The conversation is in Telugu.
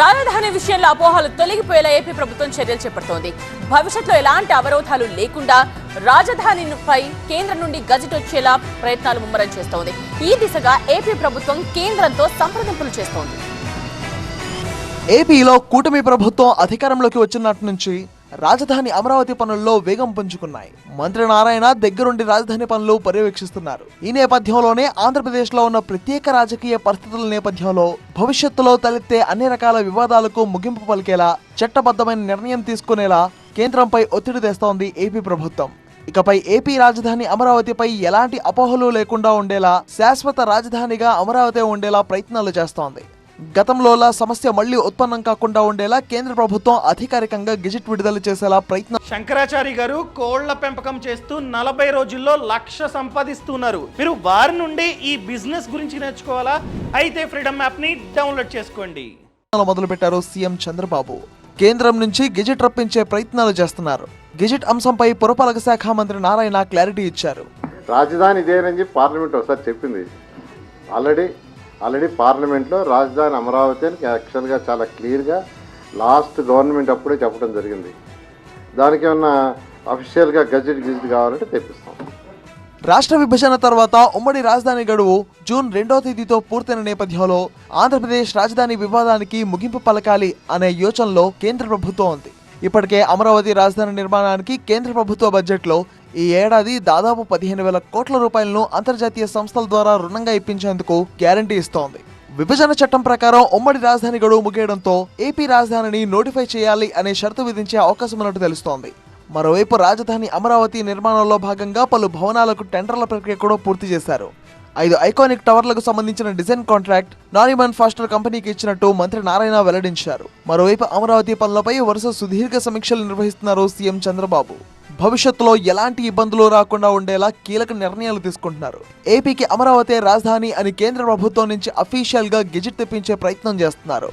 రాజధాని విషయంలో అపోహలు తొలగిపోయేలా ఏపీ ప్రభుత్వం చర్యలు చేపడుతోంది. భవిష్యత్తులో ఎలాంటి అవరోధాలు లేకుండా రాజధానిపై కేంద్రం నుండి గజెట్ వచ్చేలా ప్రయత్నాలు ముమ్మరం చేస్తోంది. ఈ దిశగా ఏపీ ప్రభుత్వం కేంద్రంతో సంప్రదింపులు చేస్తోంది. ఏపీలో కూటమి ప్రభుత్వం అధికారంలోకి వచ్చినట్టు నుంచి రాజధాని అమరావతి పనుల్లో వేగం పుంజుకున్నాయి. మంత్రి నారాయణ దగ్గరుండి రాజధాని పనులు పర్యవేక్షిస్తున్నారు. ఈ నేపథ్యంలోనే ఆంధ్రప్రదేశ్లో ఉన్న ప్రత్యేక రాజకీయ పరిస్థితుల నేపథ్యంలో భవిష్యత్తులో తలెత్తే అన్ని రకాల వివాదాలకు ముగింపు పలికేలా చట్టబద్ధమైన నిర్ణయం తీసుకునేలా కేంద్రంపై ఒత్తిడి తెస్తోంది ఏపీ ప్రభుత్వం. ఇకపై ఏపీ రాజధాని అమరావతిపై ఎలాంటి అపోహలు లేకుండా ఉండేలా శాశ్వత రాజధానిగా అమరావతి ఉండేలా ప్రయత్నాలు చేస్తోంది. గతంలోలా సమస్య మళ్ళీ ఉత్పన్నం కాకుండా ఉండేలా కేంద్ర ప్రభుత్వం అధికారికంగా గెజిట్ విడుదల చేసేలా ప్రయత్నం శంకరాచారి గారు కోళ్ళ పెంపకం చేస్తూ నలభై రోజుల్లో లక్ష సంపాదిస్తున్నారు. మీరు వారి నుండి ఈ బిజినెస్ గురించి నేర్చుకోవాలా? అయితే ఫ్రీడమ్ యాప్ని డౌన్లోడ్ చేసుకోండి. మొదలుపెట్టారు సీఎం చంద్రబాబు. కేంద్రం నుంచి గెజిట్ రప్పించే ప్రయత్నాలు చేస్తున్నారు. గెజిట్ అంశంపై పురపాలక శాఖ మంత్రి నారాయణ క్లారిటీ ఇచ్చారు. రాజధాని ఇదేనని చెప్పి పార్లమెంట్ ఒకసారి చెప్పింది. ఆల్రెడీ ఆల్రెడీ పార్లమెంట్లో రాజధాని అమరావతి అని యాక్చువల్గా చాలా క్లియర్గా లాస్ట్ గవర్నమెంట్ అప్పుడే చెప్పడం జరిగింది. దానికి ఏమన్నా అఫీషియల్గా గజెట్ గిజెట్ కావాలంటే తెప్పిస్తాం. రాష్ట్ర విభజన తర్వాత ఉమ్మడి రాజధాని గడువు జూన్ రెండో తేదీతో పూర్తయిన నేపథ్యంలో ఆంధ్రప్రదేశ్ రాజధాని వివాదానికి ముగింపు పలకాలి అనే యోచనలో కేంద్ర ప్రభుత్వం ఉంది. ఇప్పటికే అమరావతి రాజధాని నిర్మాణానికి కేంద్ర ప్రభుత్వ బడ్జెట్లో ఈ ఏడాది దాదాపు పదిహేను వేల కోట్ల రూపాయలను అంతర్జాతీయ సంస్థల ద్వారా రుణంగా ఇప్పించేందుకు గ్యారంటీ ఇస్తోంది. విభజన చట్టం ప్రకారం ఉమ్మడి రాజధాని గడువు ముగియడంతో ఏపీ రాజధానిని నోటిఫై చేయాలి అనే షరతు విధించే అవకాశం ఉన్నట్టు తెలుస్తోంది. మరోవైపు రాజధాని అమరావతి నిర్మాణంలో భాగంగా పలు భవనాలకు టెండర్ల ప్రక్రియ కూడా పూర్తి చేశారు. ఐదు ఐకానిక్ టవర్లకు సంబంధించిన డిజైన్ కాంట్రాక్ట్ నారిమన్ ఫాస్టర్ కంపెనీకి ఇచ్చినట్టు మంత్రి నారాయణ వెల్లడించారు. మరోవైపు అమరావతి పనులపై వరుస సుదీర్ఘ సమీక్షలు నిర్వహిస్తున్నారు సీఎం చంద్రబాబు. భవిష్యత్తులో ఎలాంటి ఇబ్బందులు రాకుండా ఉండేలా కీలక నిర్ణయాలు తీసుకుంటున్నారు. ఏపీకి అమరావతి రాజధాని అని కేంద్ర ప్రభుత్వం నుంచి అఫీషియల్గా గెజిట్ తెప్పించే ప్రయత్నం చేస్తున్నారు.